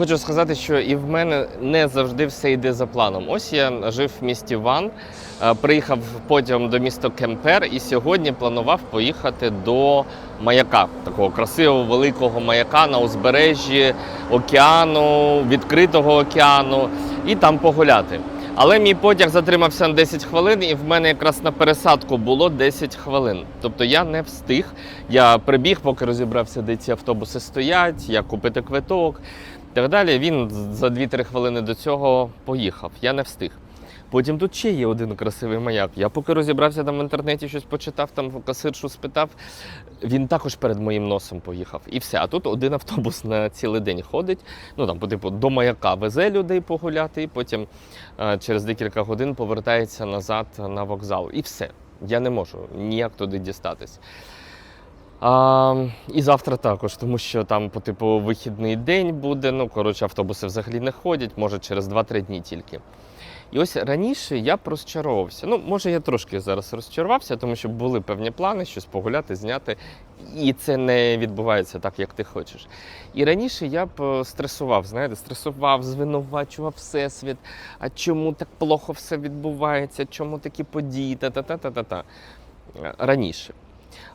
Хочу сказати, що і в мене не завжди все йде за планом. Ось я жив в місті Ван, е, приїхав потягом до міста Кемпер і сьогодні планував поїхати до маяка, такого красивого великого маяка на узбережжі океану, відкритого океану, і там погуляти. Але мій потяг затримався на 10 хвилин, і в мене якраз на пересадку було 10 хвилин. Тобто я не встиг. Я прибіг, поки розібрався, де ці автобуси стоять, як купити квиток. Так далі. Він за 2-3 хвилини до цього поїхав. Я не встиг. Потім тут ще є один красивий маяк. Я поки розібрався там в інтернеті, щось почитав, там касиршу спитав. Він також перед моїм носом поїхав. І все. А тут один автобус на цілий день ходить. Ну там, по типу, до маяка везе людей погуляти, і потім е, через декілька годин повертається назад на вокзал. І все. Я не можу ніяк туди дістатись. А, і завтра також, тому що там по типу вихідний день буде. Ну, коротше, автобуси взагалі не ходять, може через 2-3 дні тільки. І ось раніше я б розчаровувався. Ну, може, я трошки зараз розчарувався, тому що були певні плани, щось погуляти, зняти, і це не відбувається так, як ти хочеш. І раніше я б е, стресував, знаєте, стресував, звинувачував всесвіт. А чому так плохо все відбувається? Чому такі події? Та-та-та-та-та. Раніше.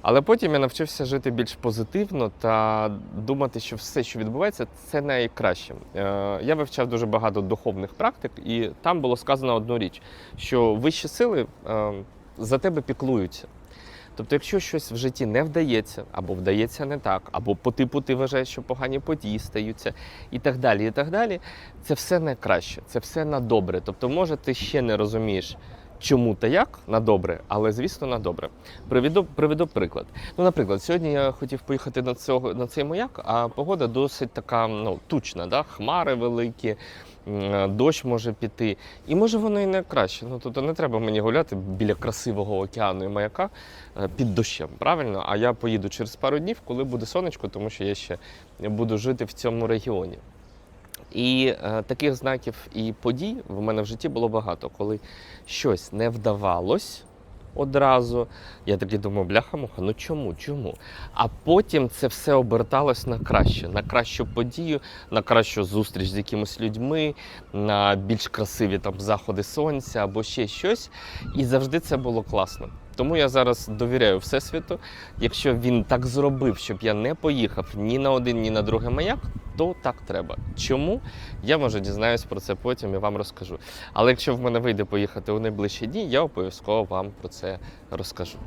Але потім я навчився жити більш позитивно та думати, що все, що відбувається, це найкраще. Е, Я вивчав дуже багато духовних практик, і там було сказано одну річ: що вищі сили е, за тебе піклуються. Тобто, якщо щось в житті не вдається, або вдається не так, або по типу ти вважаєш, що погані події стаються, і так далі, і так далі, це все найкраще, це все на добре. Тобто, може, ти ще не розумієш, чому та як на добре, але звісно на добре. Приведу, приведу приклад. Ну, наприклад, сьогодні я хотів поїхати на, цього, на цей маяк, а погода досить така ну, тучна, да? хмари великі. Дощ може піти, і може воно і не краще. Ну тобто не треба мені гуляти біля красивого океану і маяка е, під дощем, правильно? А я поїду через пару днів, коли буде сонечко, тому що я ще буду жити в цьому регіоні. І е, таких знаків і подій в мене в житті було багато, коли щось не вдавалось одразу. Я такий думаю, бляха-муха, ну чому? Чому? А потім це все оберталось на краще, на кращу подію, на кращу зустріч з якимись людьми, на більш красиві там заходи сонця або ще щось. І завжди це було класно. Тому я зараз довіряю Всесвіту. Якщо він так зробив, щоб я не поїхав ні на один, ні на другий маяк, то так треба. Чому? Я може дізнаюсь про це потім і вам розкажу. Але якщо в мене вийде поїхати у найближчі дні, я обов'язково вам про це розкажу.